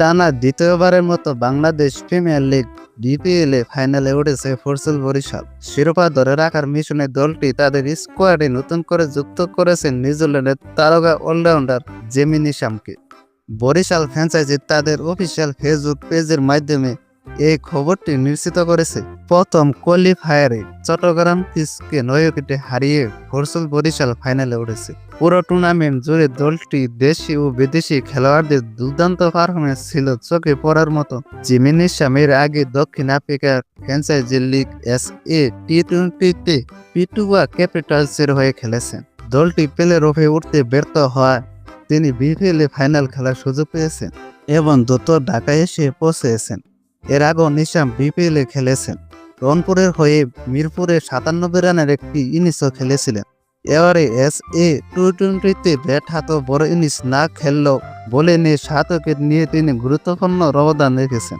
টানা দ্বিতীয়বারের মতো বাংলাদেশ প্রিমিয়ার লিগ বিপিএল এ ফাইনালে উঠেছে ফরসুল বরিশাল। শিরোপা ধরে রাখার মিশনে দলটি তাদের স্কোয়াডে নতুন করে যুক্ত করেছেন নিউজিল্যান্ডের তারকা অলরাউন্ডার জেমিনি শামকে। বরিশাল ফ্র্যাঞ্চাইজি তাদের অফিসিয়াল ফেসবুক পেজের মাধ্যমে এই খবরটি নিশ্চিত করেছে। প্রথম কোয়ালিফায়ারে চট্টগ্রাম কিসকে উইকেটে হারিয়ে ফরসুল বরিশাল ফাইনালে উঠেছে। পুরো টুর্নামেন্ট জুড়ে দলটি দেশি ও বিদেশি খেলোয়াড়দের দুর্দান্ত পারফরমেন্স ছিল চোখে পড়ার মতো। জিমিনি শামের আগে দক্ষিণ আফ্রিকার franchise league S A T টোয়েন্টিতে পিটুয়া ক্যাপিটালসের হয়ে খেলেছেন। দলটি প্লের ওপে উঠতে ব্যর্থ হওয়ায় তিনি বিপিএল ফাইনাল খেলার সুযোগ পেয়েছেন এবং দ্রুত ঢাকায় এসে পৌঁছেছেন। এর আগেও নিশাম বিপিএল এ খেলেছেন। রংপুরের হয়ে মিরপুরে সাতানব্বই রানের একটি ইনিংসও খেলেছিলেন। এবারে এস এ টু টোয়েন্টিতে ব্যাট হাতে বড় ইনিংস না খেললেও বলে নিয়ে সাত উইকেট নিয়ে তিনি গুরুত্বপূর্ণ অবদান রেখেছেন।